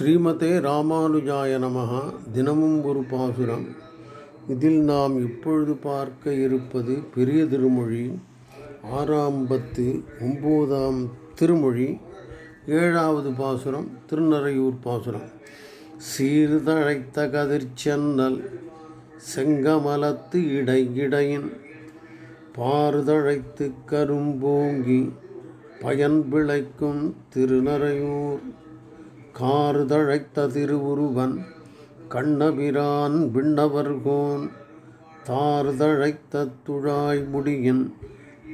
ஸ்ரீமதே ராமானுஜாய நமகா தினமும் ஒரு பாசுரம். இதில் நாம் இப்பொழுது பார்க்க இருப்பது பெரிய திருமொழி. ஆறாம் பத்து ஒம்போதாம் திருமொழி. ஏழாவது பாசுரம் திருநறையூர் பாசுரம். சீர்தழைத்த கதிர்ச்சென்னல் செங்கமலத்து இடை இடையின் பார்தழைத்து கரும்போங்கி பயன் விளைக்கும் திருநறையூர். கார்தழைத்த திருவுருவன் கண்ணபிரான் விண்ணவர்கோன் தார்தழைத்த துழாய் முடியின்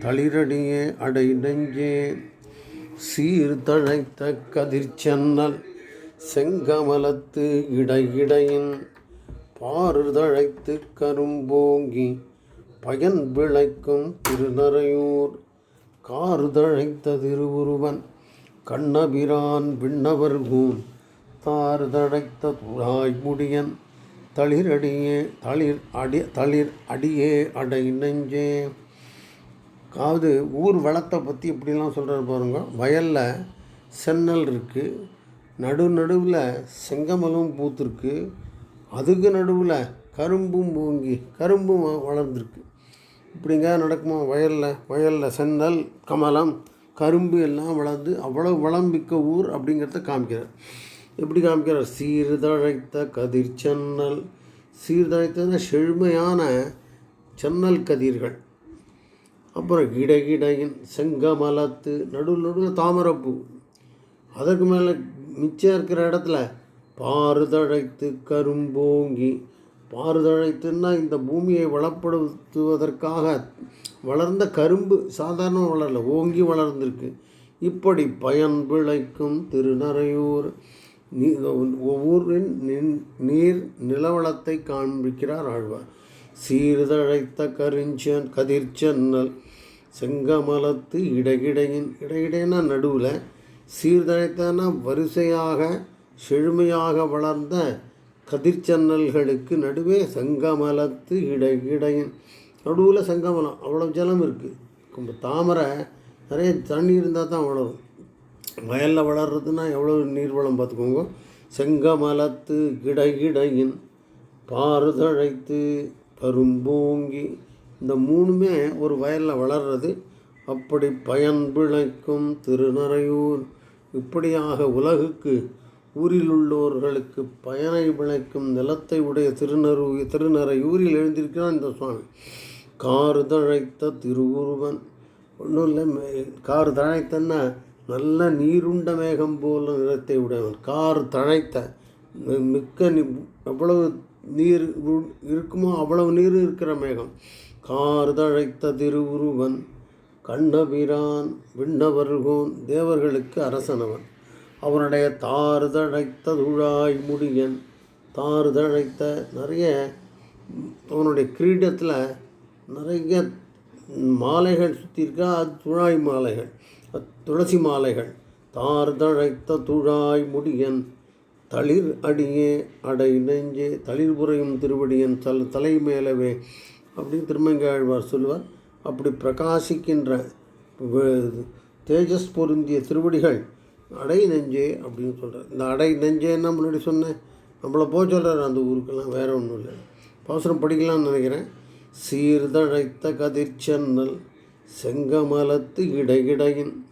தளிரடியே அடை நெஞ்சே சீர்தழைத்த கதிர்ச்சென்னல் செங்கமலத்து இடையிடையின் பாருதழைத்து கரும்போங்கி பயன் விளைக்கும் திருநறையூர். கார்தழைத்த திருவுருவன் கண்ணபிரான் விண்ணவர்கூன் தார்தழைத்த துழாய் முடியன் தளிரடியே தளிர் அடி தளிர் அடியே அடை நெஞ்சே. அதாவது ஊர் வளத்தை பற்றி இப்படிலாம் சொல்கிறார் பாருங்க. வயலில் சென்னல் இருக்குது நடு நடுவில் செங்கமலும் பூத்துருக்கு அதுக்கு நடுவில் கரும்பும் பூங்கி கரும்பும் வளர்ந்துருக்கு. இப்படிங்க நடக்குமா வயலில்? வயலில் சென்னல் கமலம் கரும்பு எல்லாம் வளர்ந்து அவ்வளவு வளம்பிக்க ஊர் அப்படிங்கிறத காமிக்கிறார். எப்படி காமிக்கிறார்? சீர்தழைத்த கதிர் சென்னல். சீர்தழைத்ததுன்னா செழுமையான சென்னல் கதிர்கள். அப்புறம் இடையிடையின் செங்கமலத்து நடுவில் நடுவில் தாமரைப்பூ. அதற்கு மேலே மிச்சம் இருக்கிற இடத்துல பாறுதழைத்து கரும்போங்கி. பாறுதழைத்துன்னா இந்த பூமியை வளப்படுத்துவதற்காக வளர்ந்த கரும்பு சாதாரண வளரல ஓங்கி வளர்ந்துருக்கு. இப்படி பயன் விளைக்கும் திருநறையூர். ஒவ்வொருவரின் நின்- நீர் நிலவளத்தை காண்பிக்கிறார் ஆழ்வார். சீர்தழைத்த கரிஞ்சன் கதிர்ச்சன்னல் செங்கமலத்து இடையிடையின் இடையிடைனா நடுவில் சீர்தழைத்தான வரிசையாக செழுமையாக வளர்ந்த கதிர்ச்சன்னல்களுக்கு நடுவே செங்கமலத்து இடையிடையின் நடுவில் செங்கமலம் அவ்வளோ ஜலம் இருக்குது தாமரை நிறைய தண்ணி இருந்தால் தான் வளரும். வயலில் வளர்றதுன்னா எவ்வளோ நீர்வளம் பார்த்துக்கோங்க. செங்கமலத்து கிடகிடையின் பாறுதழைத்து கரும்போங்கி இந்த மூணுமே ஒரு வயலில் வளர்றது. அப்படி பயன் பிழைக்கும் திருநறையூர். இப்படியாக உலகுக்கு ஊரில் உள்ளவர்களுக்கு பயனை விளைக்கும் நிலத்தை உடைய திருநரு திருநறையூரில் எழுந்திருக்கிறான் இந்த சுவாமி. கார் தழைத்த திருவுருவன். ஒன்றும் இல்லை மே- கார் தழைத்தன்னா நல்ல நீருண்ட மேகம் போல நிறத்தை உடையவன். கார் தழைத்த மிக்க எவ்வளவு நீர் இருக்குமோ அவ்வளவு நீர் இருக்கிற மேகம். கார் தழைத்த திருவுருவன் கண்ணபிரான் விண்ணவர்கோன் தேவர்களுக்கு அரசனவன். அவனுடைய தாறுதழைத்த துழாய் முடியன். தாறுதழைத்த நிறைய அவனுடைய கிரீடத்தில் நிறைய மாலைகள் சுற்றி இருக்கா அது துழாய் மாலைகள். துளசி மாலைகள். தார் தழைத்த துழாய் முடியன் தளிர் அடியே அடை நெஞ்சே தளிர் புரையும் திருவடியன் தல் தலை மேலவே அப்படின்னு திருமங்காழ்வார் சொல்லுவார். அப்படி பிரகாசிக்கின்ற தேஜஸ் பொருந்திய திருவடிகள் அடை நெஞ்சே அப்படின்னு சொல்கிறார் இந்த அடை நெஞ்சேன்னா முன்னாடி சொன்னேன்? நம்மளை போக சொல்கிறார் அந்த ஊருக்கெல்லாம் வேறு ஒன்றும் இல்லை. பாசுரம் படிக்கலாம்னு நினைக்கிறேன். சீர்தழைத்த கதிர்ச்சென்னல் செங்கமலத்து இடையிடையின்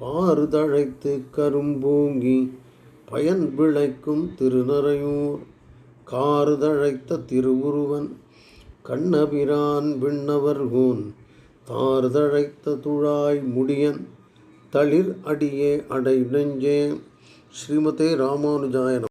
பாறுதழைத்து கரும்பூங்கி பயன் விளைக்கும் திருநறையூர். காறுதழைத்த திருவுருவன் கண்ணபிரான் விண்ணவர் விண்ணவர்கூன் தார்தழைத்த துழாய் முடியன் தளிர் அடியே அடை நெஞ்சே ஸ்ரீமதே ராமானுஜாயனம்